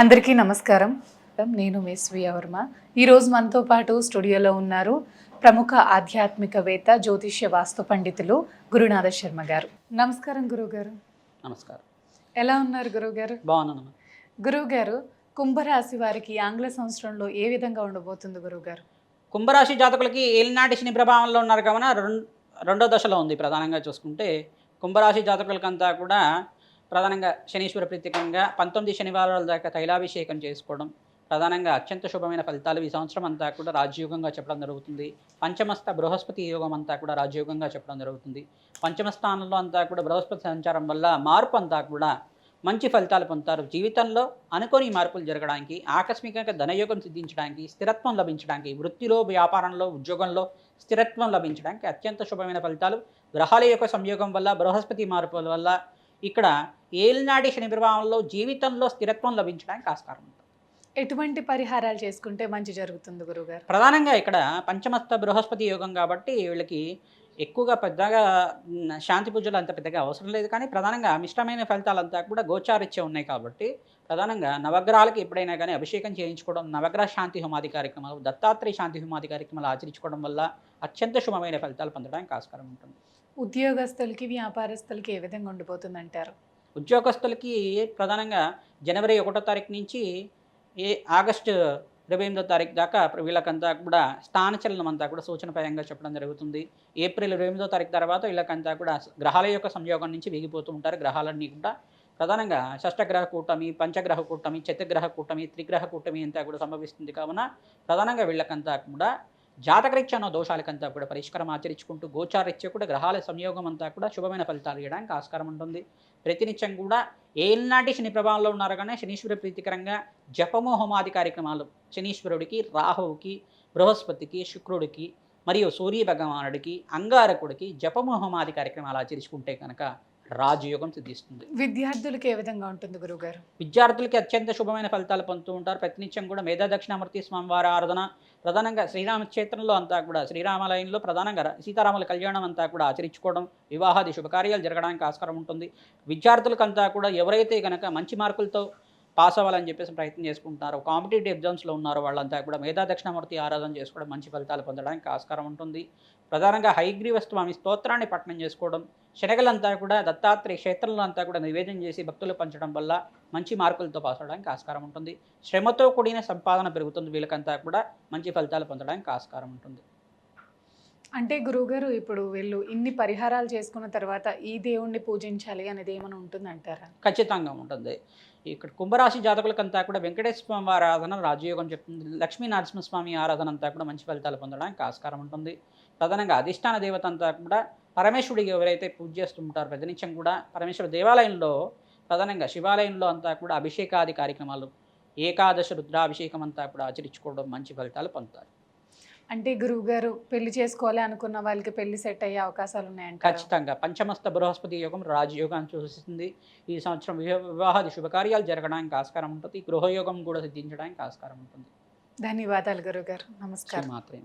అందరికీ నమస్కారం. నేను మీ స్వీయ వర్మ. ఈరోజు మనతో పాటు స్టూడియోలో ఉన్నారు ప్రముఖ ఆధ్యాత్మికవేత్త జ్యోతిష్య వాస్తు పండితులు గురునాథ శర్మ గారు. నమస్కారం గురుగారు నమస్కారం. ఎలా ఉన్నారు గురుగారు బాగున్నాను గురువుగారు కుంభరాశి వారికి ఆంగ్ల సంవత్సరంలో ఏ విధంగా ఉండబోతుంది గురువుగారు? కుంభరాశి జాతకులకి ఏలినాటి శని ప్రభావంలో ఉన్నారు కావున రెండో దశలో ఉంది ప్రధానంగా చూసుకుంటే. కుంభరాశి జాతకులకంతా కూడా ప్రధానంగా శనీశ్వర ప్రత్యేకంగా పంతొమ్మిది శనివారాల దాకా తైలాభిషేకం చేసుకోవడం ప్రధానంగా అత్యంత శుభమైన ఫలితాలు ఈ సంవత్సరం అంతా కూడా రాజయోగంగా చెప్పడం జరుగుతుంది. పంచమస్థ బృహస్పతి యోగం అంతా కూడా రాజయోగంగా చెప్పడం జరుగుతుంది. పంచమస్థానంలో అంతా కూడా బృహస్పతి సంచారం వల్ల మార్పు అంతా కూడా మంచి ఫలితాలు పొందుతారు. జీవితంలో అనుకోని మార్పులు జరగడానికి ఆకస్మికంగా ధనయోగం సిద్ధించడానికి స్థిరత్వం లభించడానికి వృత్తిలో వ్యాపారంలో ఉద్యోగంలో స్థిరత్వం లభించడానికి అత్యంత శుభమైన ఫలితాలు గ్రహాల యొక్క సంయోగం వల్ల బృహస్పతి మార్పుల వల్ల ఇక్కడ ఏలినాటి శని ప్రభావంలో జీవితంలో స్థిరత్వం లభించడానికి ఆస్కారం ఉంటుంది. ఎటువంటి పరిహారాలు చేసుకుంటే మంచి జరుగుతుంది గురువుగారు ప్రధానంగా ఇక్కడ పంచమస్త బృహస్పతి యోగం కాబట్టి వీళ్ళకి ఎక్కువగా పెద్దగా శాంతి పూజలు అంత పెద్దగా అవసరం లేదు. కానీ ప్రధానంగా మిష్టమైన ఫలితాలంతా కూడా గోచారిత్య ఉన్నాయి కాబట్టి ప్రధానంగా నవగ్రహాలకి ఎప్పుడైనా కానీ అభిషేకం చేయించుకోవడం నవగ్రహ శాంతి హోమాది కార్యక్రమాలు దత్తాత్రేయ శాంతి హోమాది కార్యక్రమాలు ఆచరించుకోవడం వల్ల అత్యంత శుభమైన ఫలితాలు పొందడానికి ఆస్కారం ఉంటుంది. ఉద్యోగస్తులకి వ్యాపారస్తులకి ఏ విధంగా ఉండిపోతుంది అంటారు ఉద్యోగస్తులకి ప్రధానంగా జనవరి ఒకటో తారీఖు నుంచి ఏ ఆగస్టు ఇరవై ఎనిమిదో తారీఖు దాకా వీళ్ళకంతా కూడా స్థానచలనం అంతా కూడా సూచనపరంగా చెప్పడం జరుగుతుంది. ఏప్రిల్ ఇరవై ఎనిమిదో తారీఖు తర్వాత వీళ్ళకంతా కూడా గ్రహాల యొక్క సంయోగం నుంచి వేగిపోతూ ఉంటారు గ్రహాలన్నీ కూడా. ప్రధానంగా షష్టగ్రహ కూటమి పంచగ్రహ కూటమి చతుర్గ్రహ కూటమి త్రిగ్రహ కూటమి అంతా కూడా సంభవిస్తుంది కావున ప్రధానంగా వీళ్ళకంతా కూడా జాతకరీత్యా ఉన్న దోషాలకంతా కూడా పరిష్కారం ఆచరించుకుంటూ గోచారీత్యా కూడా గ్రహాల సంయోగం అంతా కూడా శుభమైన ఫలితాలు ఇవ్వడానికి ఆస్కారం ఉంటుంది. ప్రతినిత్యం కూడా ఏనాటి శని ప్రభావంలో ఉన్నారు కానీ శనీశ్వర ప్రీతికరంగా జపము హోమాది కార్యక్రమాలు శనీశ్వరుడికి రాహువుకి బృహస్పతికి శుక్రుడికి మరియు సూర్య భగవానుడికి అంగారకుడికి జపము హోమాది కార్యక్రమాలు ఆచరించుకుంటే కనుక రాజయోగం సిద్ధిస్తుంది. విద్యార్థులకి ఏ విధంగా ఉంటుంది గురువుగారు? విద్యార్థులకి అత్యంత శుభమైన ఫలితాలు పొందుతూ ఉంటారు. ప్రతినిత్యం కూడా మేధా దక్షిణామూర్తి స్వామివారి ఆరాధన ప్రధానంగా శ్రీరామ క్షేత్రంలో అంతా కూడా శ్రీరామాలయంలో ప్రధానంగా సీతారాముల కళ్యాణం అంతా కూడా ఆచరించుకోవడం వివాహాది శుభకార్యాలు జరగడానికి ఆస్కారం ఉంటుంది. విద్యార్థులకంతా కూడా ఎవరైతే కనుక మంచి మార్కులతో పాస్ అవ్వాలని చెప్పేసి ప్రయత్నం చేసుకుంటున్నారు. కాంపిటేటివ్ ఎగ్జామ్స్లో ఉన్నారు వాళ్ళంతా కూడా. మేధా దక్షిణామూర్తి ఆరాధన చేసుకోవడం మంచి ఫలితాలు పొందడానికి ఆస్కారం ఉంటుంది. ప్రధానంగా హైగ్రీవ స్వామి స్తోత్రాన్ని పఠనం చేసుకోవడం శనగలంతా కూడా దత్తాత్రేయ క్షేత్రంలో అంతా కూడా నివేదన చేసి భక్తులు పంచడం వల్ల మంచి మార్కులతో పాస్ అవడానికి ఆస్కారం ఉంటుంది. శ్రమతో కూడిన సంపాదన పెరుగుతుంది. వీళ్ళకంతా కూడా మంచి ఫలితాలు పొందడానికి ఆస్కారం ఉంటుంది. అంటే గురువుగారు ఇప్పుడు వీళ్ళు ఇన్ని పరిహారాలు చేసుకున్న తర్వాత ఈ దేవుణ్ణి పూజించాలి అనేది ఏమైనా ఉంటుంది అంటారా ఖచ్చితంగా ఉంటుంది. ఇక్కడ కుంభరాశి జాతకులకంతా కూడా వెంకటేశ్వర స్వామి వారి ఆరాధన రాజయోగం చెప్తుంది. లక్ష్మీ నరసింహస్వామి ఆరాధన అంతా కూడా మంచి ఫలితాలు పొందడానికి ఆస్కారం ఉంటుంది. ప్రధానంగా అధిష్టాన దేవత అంతా కూడా పరమేశ్వరుడికి ఎవరైతే పూజ చేస్తుంటారో ప్రతినిత్యం కూడా పరమేశ్వర దేవాలయంలో ప్రధానంగా శివాలయంలో అంతా కూడా అభిషేకాది కార్యక్రమాలు ఏకాదశ రుద్రాభిషేకం అంతా కూడా ఆచరించుకోవడం మంచి ఫలితాలు పొందుతారు. అంటే గురువుగారు పెళ్ళి చేసుకోవాలి అనుకున్న వాళ్ళకి పెళ్ళి సెట్ అయ్యే అవకాశాలు ఉన్నాయంటారు? ఖచ్చితంగా. పంచమస్త బృహస్పతి యోగం రాజయోగాన్ని సూచిస్తుంది. ఈ సంవత్సరం వివా- వివాహాది శుభకార్యాలు జరగడానికి ఆస్కారం ఉంటుంది. గృహయోగం కూడా సిద్ధించడానికి ఆస్కారం ఉంటుంది. ధన్యవాదాలు గురువుగారు. నమస్కారం. మాత్రమే